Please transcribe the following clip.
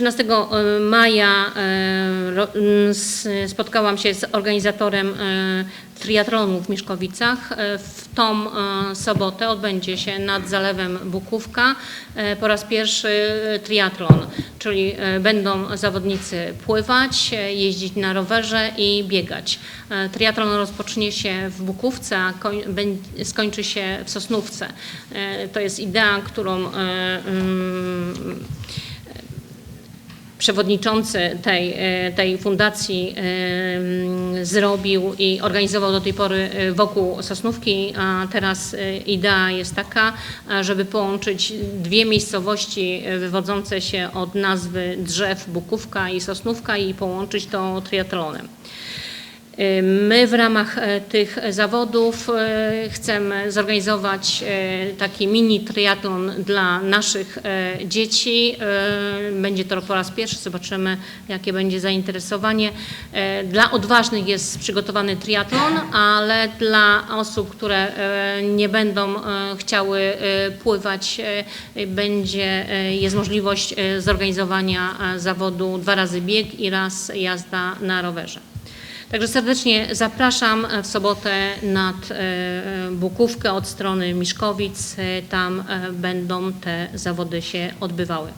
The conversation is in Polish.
13 maja e, ro- m, s- spotkałam się z organizatorem e, triatlonu w Mieszkowicach. E, W tą e, sobotę odbędzie się nad Zalewem Bukówka e, po raz pierwszy e, triatlon, czyli e, będą zawodnicy pływać, e, jeździć na rowerze i biegać. E, Triatlon rozpocznie się w Bukówce, a skończy się w Sosnówce. E, To jest idea, którą e, mm, przewodniczący tej, e, tej fundacji e, mm, zrobił i organizował do tej pory e, wokół Sosnówki, a teraz idea jest taka, żeby połączyć dwie miejscowości wywodzące się od nazwy drzew Bukówka i Sosnówka i połączyć to triatlonem. My w ramach e, tych zawodów e, chcemy zorganizować e, taki mini triatlon dla naszych dzieci. Będzie to po raz pierwszy, zobaczymy jakie będzie zainteresowanie. Dla odważnych jest przygotowany triatlon, ale dla osób, które nie będą chciały pływać, będzie, jest możliwość zorganizowania zawodu dwa razy bieg i raz jazda na rowerze. Także serdecznie zapraszam w sobotę nad e, Bukówkę od strony Miszkowic. E, Tam e, będą te zawody się odbywały.